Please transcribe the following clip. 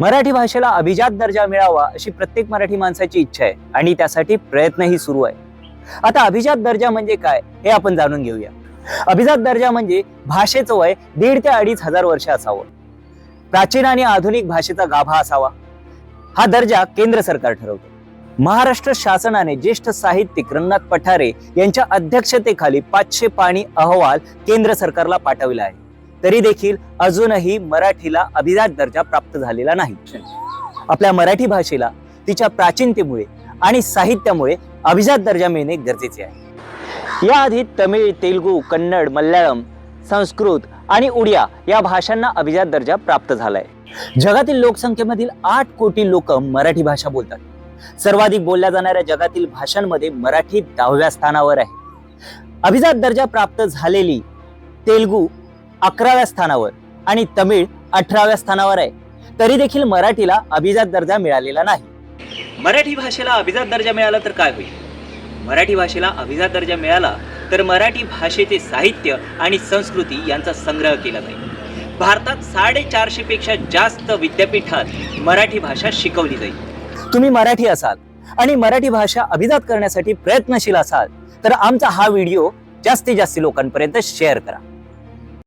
मराठी भाषेला अभिजात दर्जा मिळावा अशी प्रत्येक मराठी माणसाची इच्छा आहे आणि त्यासाठी प्रयत्नही सुरू आहे. आता अभिजात दर्जा म्हणजे काय हे आपण जाणून घेऊया. अभिजात दर्जा म्हणजे भाषेचं वय दीड ते अडीच हजार वर्ष असावं. प्राचीन आणि आधुनिक भाषेचा गाभा असावा. हा दर्जा केंद्र सरकार ठरवतो. महाराष्ट्र शासनाने ज्येष्ठ साहित्यिक रंगनाथ पठारे यांच्या अध्यक्षतेखाली पाचशे पाणी अहवाल केंद्र सरकारला पाठविला आहे. तरी देखील अजूनही मराठीला अभिजात दर्जा प्राप्त झालेला नाही. आपल्या मराठी भाषेला तिच्या प्राचीनतेमुळे आणि साहित्यामुळे अभिजात दर्जा मिळणे गरजेचे आहे. याआधी तमिळ तेलुगू कन्नड मल्याळम संस्कृत आणि उडिया या भाषांना अभिजात दर्जा प्राप्त झालाय. जगातील लोकसंख्येमधील आठ कोटी लोक मराठी भाषा बोलतात. सर्वाधिक बोलल्या जाणाऱ्या जगातील भाषांमध्ये मराठी दहाव्या स्थानावर आहे. अभिजात दर्जा प्राप्त झालेली तेलुगू अकराव्या स्थानावर आणि तमिळ अठराव्या स्थानावर आहे. तरी देखील मराठीला अभिजात दर्जा मिळालेला नाही. मराठी भाषेला अभिजात दर्जा मिळाला तर काय होईल? मराठी भाषेला अभिजात दर्जा मिळाला तर मराठी भाषेचे साहित्य आणि संस्कृती यांचा संग्रह केला जाईल. भारतात साडेचारशे पेक्षा जास्त विद्यापीठात मराठी भाषा शिकवली जाईल. तुम्ही मराठी असाल आणि मराठी भाषा अभिजात करण्यासाठी प्रयत्नशील असाल तर आमचा हा व्हिडिओ जास्तीत जास्त लोकांपर्यंत शेअर करा.